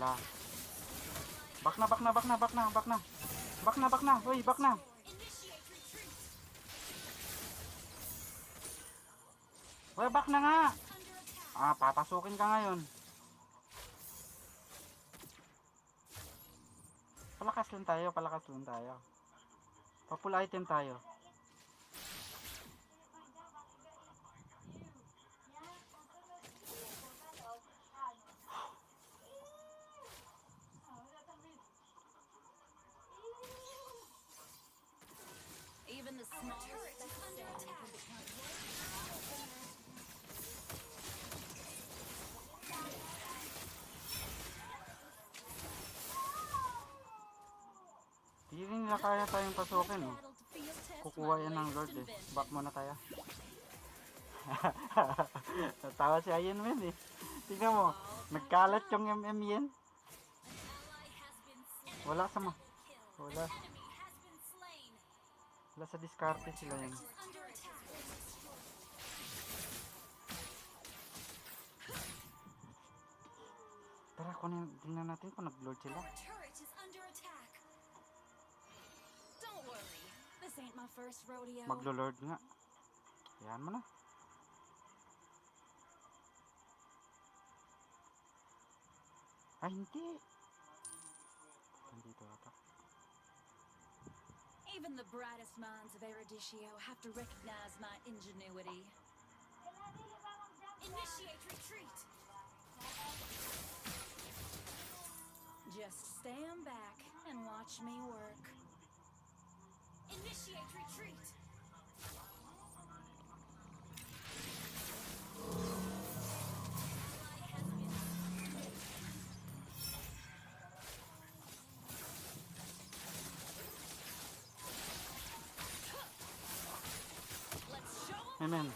Wala. Back na, back na, back na, back na, back na. Back na, back na. Uy, back na. Uy, back na nga. Ah, papasukin ka ngayon. Palakas lang tayo, palakas lang tayo. Papul item tayo. Hindi nila kaya tayong pasukin eh. Kukuha yan ng Lord eh. Back muna tayo. Natawa si Iron Man eh. Tingnan mo, nagkalat yung MM yan. Wala sa mo. Wala. Wala sa diskarte sila yan. Tara, kunin, tingnan natin kung nag-lord sila. Maglo-lord nga. Yan mo na. Ay, hindi. Nandito ata. Even the brightest minds of Erudicio have to recognize my ingenuity. Initiate retreat. Just stand back and watch me work. Initiate retreat. Amen.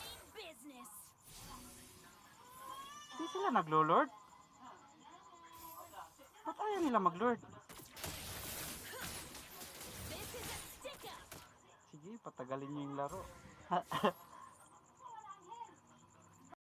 Hindi sila naglo-lord. Ba't ayaw nila mag-lord? Sige, patagalin nyo yung laro.